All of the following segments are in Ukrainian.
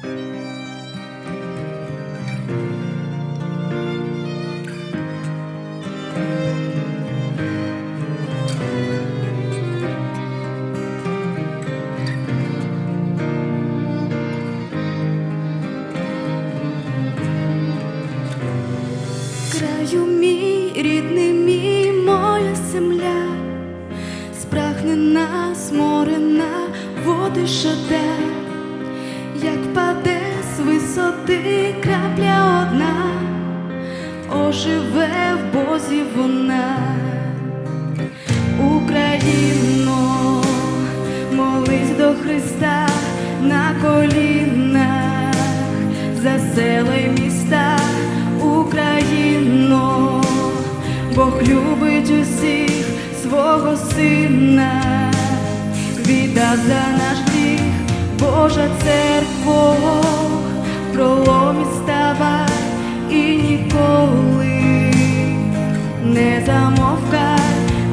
Краю мій, рідний мій, моя земля, спрагнена, сморена, води шоде, як паде з висоти крапля одна, оживе в Бозі вона, Україно, молись до Христа на колінах, за міста Україно, Бог любить усіх свого сина, віддав за наш Божа церкво, проломі става і ніколи не замовкай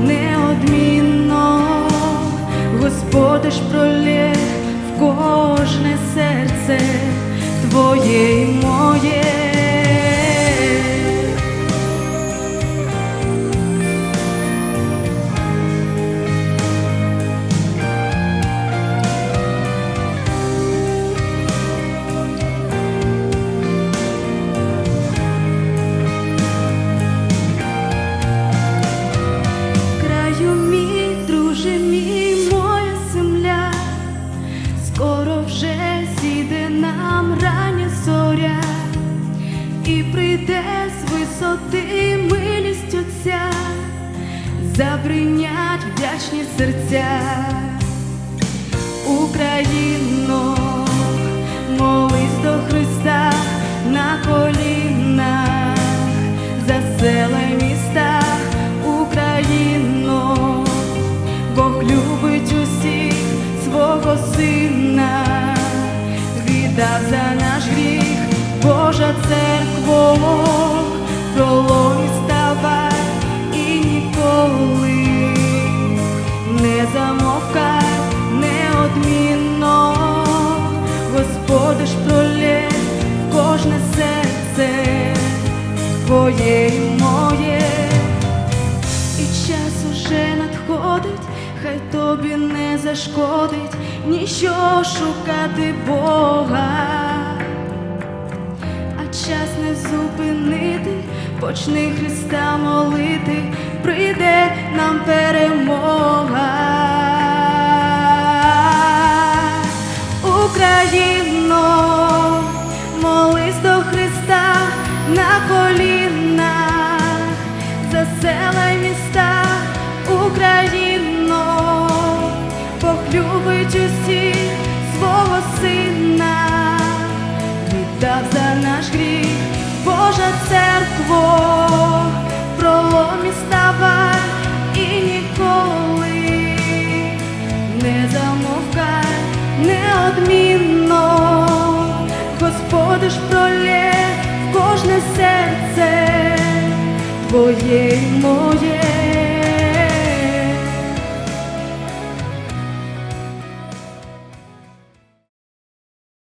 неодмінно, Господи ж пролє в кожне серце твоє і моє. Висоти милість Отця, забринять вдячні серця. Україно, молись до Христа на колінах, за села міста Україно, Бог любить усіх свого сина, віддав за наш гріх, Божа церкво, в проломі ставай і ніколи не замовкай неодмінно, Господи ж пролє кожне серце твоє і моє, і час уже надходить, хай тобі не зашкодить. Ніщо шукати Бога почни Христа молити, прийде нам перемога. Україно, молись до Христа на колінах, за й міста Україно, Бог любить усіх свого сина віддав в проломі ставай і ніколи не замовкай неодмінно, Господи ж кожне серце твоє й моє.